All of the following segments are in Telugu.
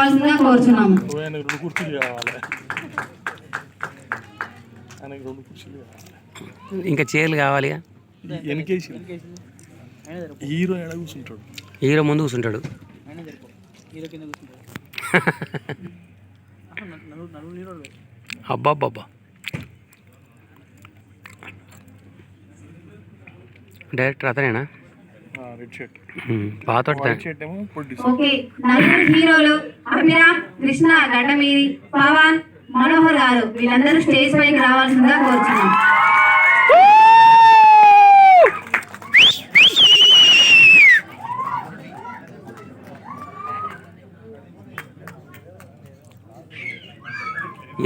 కోరుచున్నాము. ఓ ఆయనకు రెండు కుర్చీలు కావాలి. ఆయనకు రెండు కుర్చీలు కావాలి. ఇంకా చీరలు ఎన్కేసి. హీరో ఎడ కూర్చుంటాడు? హీరో ముందు కూర్చుంటాడు. అబ్బాబ్బా డైరెక్టర్ అతనేనా? రెడ్ షర్ట్ ఉమ్, పాతోటి వైట్ షర్ట్ ఏమో ప్రొడ్యూసర్ ఓకే నలుగురు హీరోలు అభిరామ్ కృష్ణ గడ్డమీది పవన్ మనోహర్ గారు. వీళ్ళందరూ స్టేజ్ పైకి రావాల్సిందిగా కోరుచున్నాం.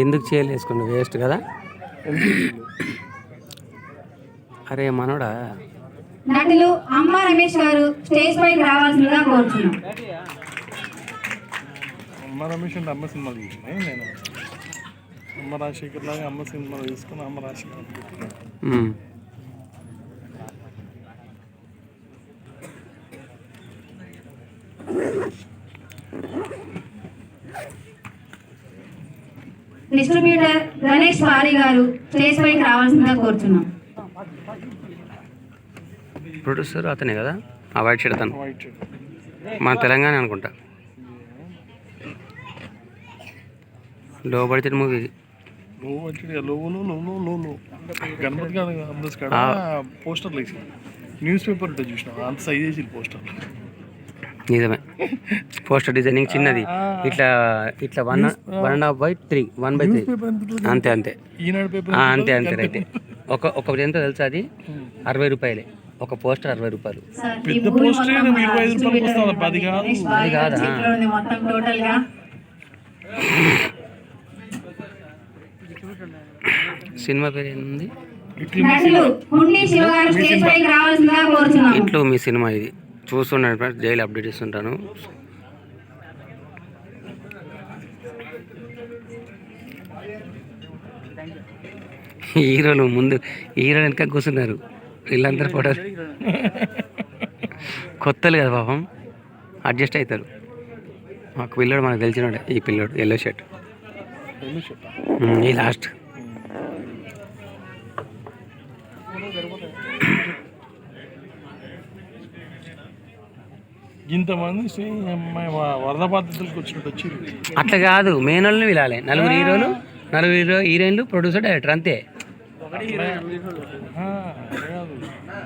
ఎందుకు చీరలు వేసుకున్నావు? వేస్ట్ కదా? అరే మనోడా నటులు అమ్మ రమేష్ గారు స్టేజ్ పైకి రావాల్సిందిగా కోరుచున్నాం. అమ్మ రమేష్ అంటే అమ్మ సినిమా చూసిన నేను అమ్మ రాజశేఖర్ లాగా అమ్మ సినిమా తీసుకుని అమ్మ రాజశేఖర్. డిస్ట్రిబ్యూటర్ గణేష్ వారి గారు స్టేజ్ పైకి రావాల్సిందిగా కోరుచున్నాం. ప్రొడ్యూసర్ అతనే కదా? ఆ వైట్ షర్ట్ అతను. మన తెలంగాణ అనుకుంటా. మూవీ లో వచ్చి లోలో లోలో లోలో గణపతి గారు అంబస్ కాడ పోస్టర్లు వేసి న్యూస్ పేపర్ ఉంటుంది చూసిన అంత సైజ్ వేసి పోస్టర్ నిజమే. పోస్టర్ డిజైనింగ్ చిన్నది. ఇట్లా ఇట్లా one one and half by three one by three? అంతే అంతే. అంతే అంతే రైట్ ఒక ఒక ఎంత తెలుసా అది? అరవై రూపాయలే. ఒక పోస్టర్ అరవై రూపాయలు. పెద్ద పోస్టర్ ఇరవై ఐదు డిస్ట్రిబ్యూటర్ వస్తుంది, పది కాదు. అది కాదా? చేతిలో ఉంది మొత్తం టోటల్గా సినిమా పేరు ఏంది? ఇంట్లో మీ సినిమా. ఇది. చూస్తున్నాను ఫ్రెండ్స్ డైలీ అప్డేట్ ఇస్తుంటాను హీరోలు ముందు హీరోలు వెనక కూర్చున్నారు. వీళ్ళందరూ ఫోటో కొత్తలు కదా పాపం. అడ్జస్ట్ అవుతారు. మాకు పిల్లోడు మనకు తెలిసినోడే ఈ పిల్లోడు ఎల్లో షర్ట్ ఈ లాస్ట్ ఇంతమంది వరద బాధితులకు వచ్చినట్టు వచ్చి అట్లా కాదు వాళ్ళని పిలాలి నలుగురు హీరోలు నలుగురు హీరో హీరోయిన్లు ప్రొడ్యూసర్ డైరెక్టర్ అంతే.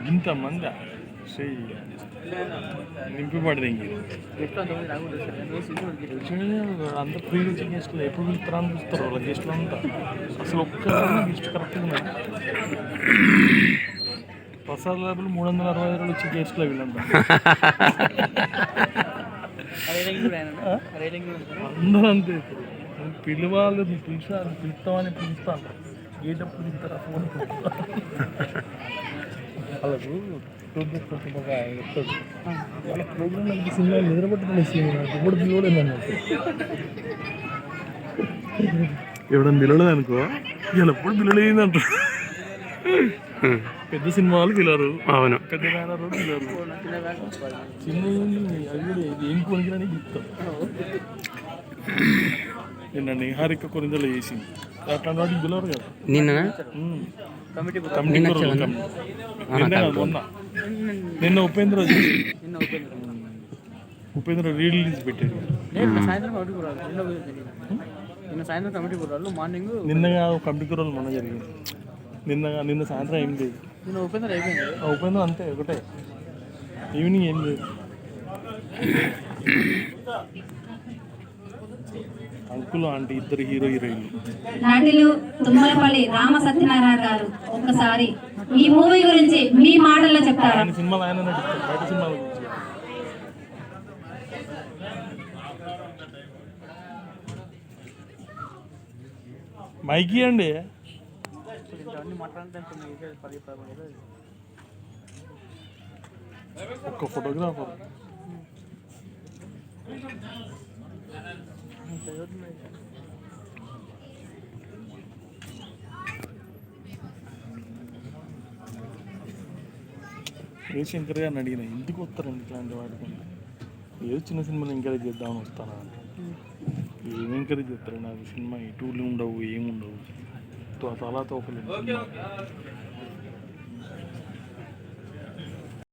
ఇంతమంది నింపి పడదు ఇంక. అంత ఫ్రీ గెస్ట్లు ఎప్పుడు పిలుస్తారా అని చూస్తారు వాళ్ళ గెస్ట్లు అంతా. అసలు ఒక్క గెస్ట్ కరెక్ట్గా ప్రసాద్ లేబుల్ మూడు వందల అరవై ఐదు వచ్చి గెస్ట్లు వీళ్ళంతా. అందరూ అంతే. పిలవాలి పిలుస్తామని పిలుస్తాను. ఏటప్పుడు పిలుస్తారా ఫోన్ వాళ్ళకు ప్రోగ్రెస్ ఒక చెప్తాడు వాళ్ళ ప్రోగ్రామ్ నాకు సినిమా నిద్రపట్టుకునే సినిమా ఎప్పుడు పిలవలేదు అన్నట్టు ఎవడన్నా పిలవలేదు అనుకో? ఇలా ఎప్పుడు పిలవలేదు అంటారు పెద్ద సినిమా వాళ్ళు పిలరు అవును. పెద్ద బ్యానర్ పిలరు చిన్న అది కూడా ఏం కొనికిరని చెప్తాం. నిన్న నిహారిక కొరిందలో చేసింది. అట్లాంటి వాటికి పిలవరు కదా? నిన్న కమిటీ. నిన్న మొన్న. నిన్న. ఉపేంద్ర ఉపేంద్ర. రిలీజ్ జరిగింది. నిన్న సాయంత్రం కమిటీ కూరాలు మార్నింగ్ నిన్న కమిటీ కొరలు మొన్న జరిగింది. నిన్న నిన్న సాయంత్రం ఏం లేదు. నిన్న ఉపేంద్ర అయిపోయింది. ఉపేంద్ర అంతే ఒకటే. ఈవినింగ్ ఏం లేదు. అంకుల్ ఆంటీ ఇద్దరు హీరో హీరోయిన్లు. నటులు తుమ్మలపల్లి రామ సత్యనారాయణ గారు ఒక్కసారి ఈ మూవీ గురించి మీ మాటల్లో చెప్తారా? ఆయన సినిమాలు ఆయన నటిస్తారు బయట సినిమాల గురించి. మైకి అండి ఒక్క ఫోటోగ్రాఫర్. శంకర్ గారిని అడిగిన ఎందుకు వస్తారండి ఇట్లాంటి వాటికి? ఏదో చిన్న సినిమాని ఎంకరేజ్ చేద్దామని వస్తానా? ఏం ఎంకరేజ్ చేస్తారు నాకు సినిమా టూలు ఉండవు ఏముండవు. తో- తలా